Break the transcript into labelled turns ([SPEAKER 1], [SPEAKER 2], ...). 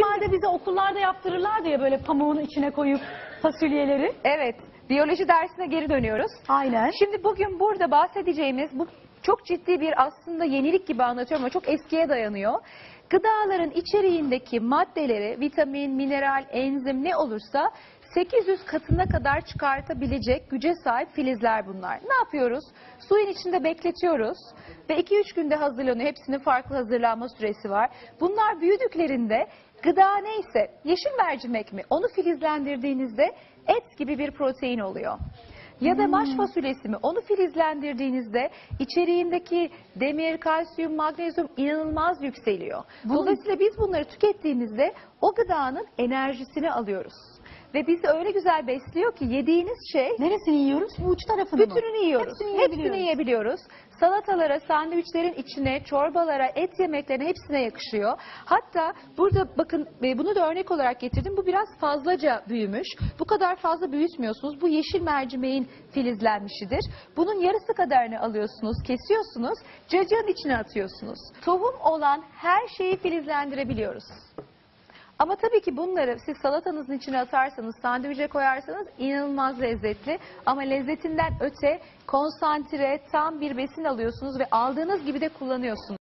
[SPEAKER 1] Normalde bize okullarda yaptırırlar diye böyle pamuğun içine koyup fasulyeleri.
[SPEAKER 2] Evet, biyoloji dersine geri dönüyoruz.
[SPEAKER 1] Aynen.
[SPEAKER 2] Şimdi bugün burada bahsedeceğimiz bu çok ciddi bir aslında yenilik gibi anlatıyorum ama çok eskiye dayanıyor. Gıdaların içeriğindeki maddeleri, vitamin, mineral, enzim ne olursa 800 katına kadar çıkartabilecek güce sahip filizler bunlar. Ne yapıyoruz? Suyun içinde bekletiyoruz ve 2-3 günde hazırlanıyor. Hepsinin farklı hazırlanma süresi var. Bunlar büyüdüklerinde gıda neyse, yeşil mercimek mi onu filizlendirdiğinizde et gibi bir protein oluyor. Ya da maş fasulyesi mi? Onu filizlendirdiğinizde içeriğindeki demir, kalsiyum, magnezyum inanılmaz yükseliyor. Dolayısıyla biz bunları tükettiğimizde o gıdanın enerjisini alıyoruz. Ve bizi öyle güzel besliyor ki yediğiniz şey
[SPEAKER 1] Neresini yiyoruz? Bu uç tarafını mı?
[SPEAKER 2] bütününü yiyoruz.
[SPEAKER 1] Hepsini
[SPEAKER 2] Hepsini,
[SPEAKER 1] yiyebiliyoruz.
[SPEAKER 2] yiyebiliyoruz. Salatalara, sandviçlerin içine, çorbalara, et yemeklerine hepsine yakışıyor. Hatta burada bakın e, bunu da örnek olarak getirdim. Bu biraz fazlaca büyümüş. Bu kadar fazla büyütmüyorsunuz. Bu yeşil mercimeğin filizlenmişidir. Bunun yarısı kadarını alıyorsunuz, kesiyorsunuz, cacığın içine atıyorsunuz. Tohum olan her şeyi filizlendirebiliyoruz. Ama tabii ki bunları siz salatanızın içine atarsanız, sandviçe koyarsanız inanılmaz lezzetli. Ama lezzetinden öte konsantre, tam bir besin alıyorsunuz ve aldığınız gibi de kullanıyorsunuz.